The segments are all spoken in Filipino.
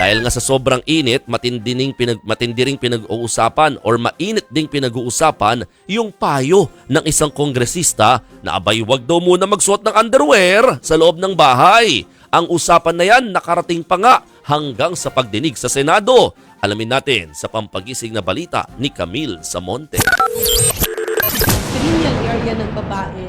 Dahil nga sa sobrang init, matindi, ring pinag, matindi ring pinag-uusapan or mainit ding pinag-uusapan yung payo ng isang kongresista na abay wag daw muna magsuot ng underwear sa loob ng bahay. Ang usapan na yan nakarating pa nga hanggang sa pagdinig sa Senado. Alamin natin sa pampagising na balita ni Camille Samonte. Lineal area ng babae.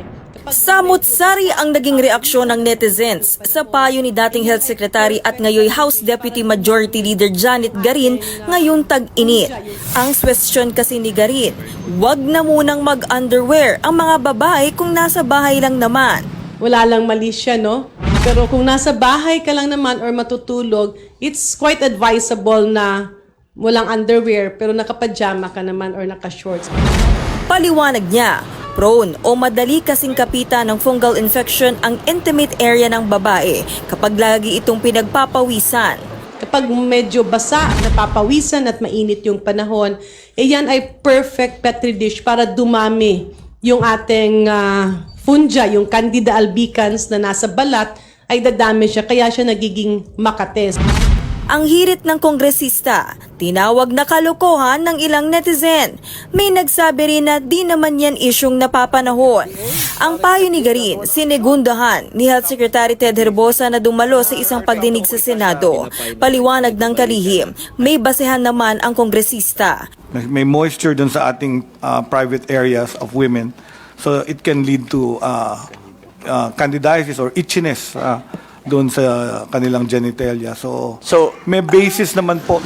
Samot-sari ang naging reaksyon ng netizens sa payo ni dating Health Secretary at ngayon House Deputy Majority Leader Janet Garin ngayong tag-init. Ang question kasi ni Garin, wag na munang mag-underwear ang mga babae kung nasa bahay lang naman. wala lang mali siya, no? Pero kung nasa bahay ka lang naman or matutulog, it's quite advisable na walang underwear pero nakapajama ka naman or naka-shorts. Paliwanag niya, prone o madali kasing kapita ng fungal infection ang intimate area ng babae kapag lagi itong pinagpapawisan. Kapag medyo basa, napapawisan at mainit yung panahon, eh yan ay perfect petri dish para dumami yung ating ah, fungia, yung Candida albicans na nasa balat, ay dadami siya, kaya siya nagiging makates. Ang hirit ng kongresista, tinawag na kalokohan ng ilang netizen. May nagsabi rin na di naman yan isyong napapanahon. Ang payo ni Garin, sinegundahan ni Health Secretary Ted Herbosa na dumalo sa isang pagdinig sa Senado. Paliwanag ng kalihim, may basehan naman ang kongresista. May- moisture dun sa ating uh, private areas of women. So it can lead to uh, uh, candidiasis or itchiness uh, doon sa kanilang genitalia. So, So- may basis naman po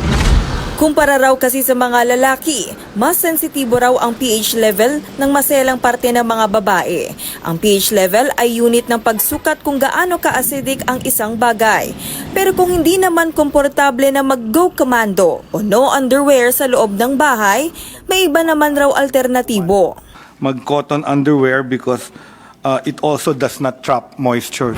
Kumpara raw kasi sa mga lalaki, mas sensitibo raw ang pH level ng maselang parte ng mga babae. Ang pH level ay unit ng pagsukat kung gaano ka-acidic ang isang bagay. Pero kung hindi naman komportable na mag-go commando o no underwear sa loob ng bahay, may iba naman raw alternatibo. mag-cotton underwear because uh, it also does not trap moisture.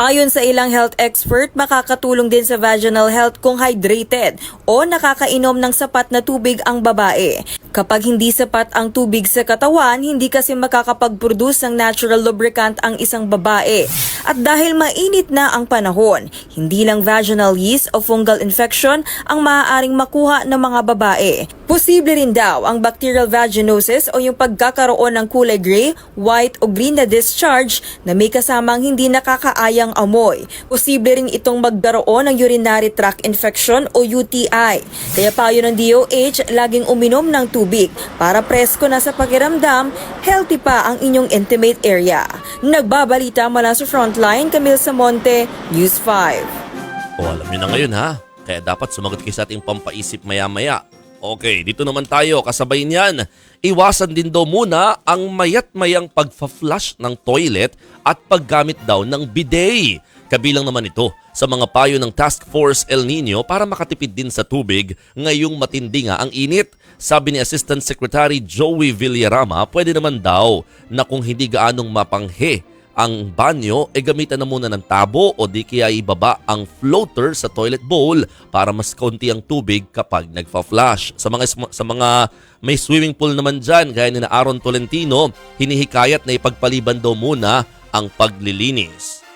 Ayon sa ilang health expert, makakatulong din sa vaginal health kung hydrated o nakakainom ng sapat na tubig ang babae. Kapag hindi sapat ang tubig sa katawan, hindi kasi makakapag-produce ng natural lubricant ang isang babae. At dahil mainit na ang panahon, hindi lang vaginal yeast o fungal infection ang maaaring makuha ng mga babae. Posible rin daw ang bacterial vaginosis o yung pagkakaroon ng kulay gray, white o green na discharge na may kasamang hindi nakakaayang amoy. Posible rin itong magdaroon ng urinary tract infection o UTI. Kaya payo ng DOH, laging uminom ng tubig para presko na sa pakiramdam, healthy pa ang inyong intimate area. Nagbabalita mula sa Frontline, Camille Samonte, News 5. O alam nyo na ngayon ha, kaya dapat sumagot kayo sa ating pampaisip maya-maya. Okay, dito naman tayo kasabay niyan. Iwasan din daw muna ang mayat-mayang pagfa-flush ng toilet at paggamit daw ng bidet. Kabilang naman ito sa mga payo ng Task Force El Nino para makatipid din sa tubig ngayong matindi nga ang init. Sabi ni Assistant Secretary Joey Villarama, pwede naman daw na kung hindi gaanong mapanghe ang banyo e gamitan na muna ng tabo o di kaya ibaba ang floater sa toilet bowl para mas kaunti ang tubig kapag nagfa-flush. Sa mga sa mga may swimming pool naman dyan, gaya ni na Aaron Tolentino, hinihikayat na ipagpaliban daw muna ang paglilinis.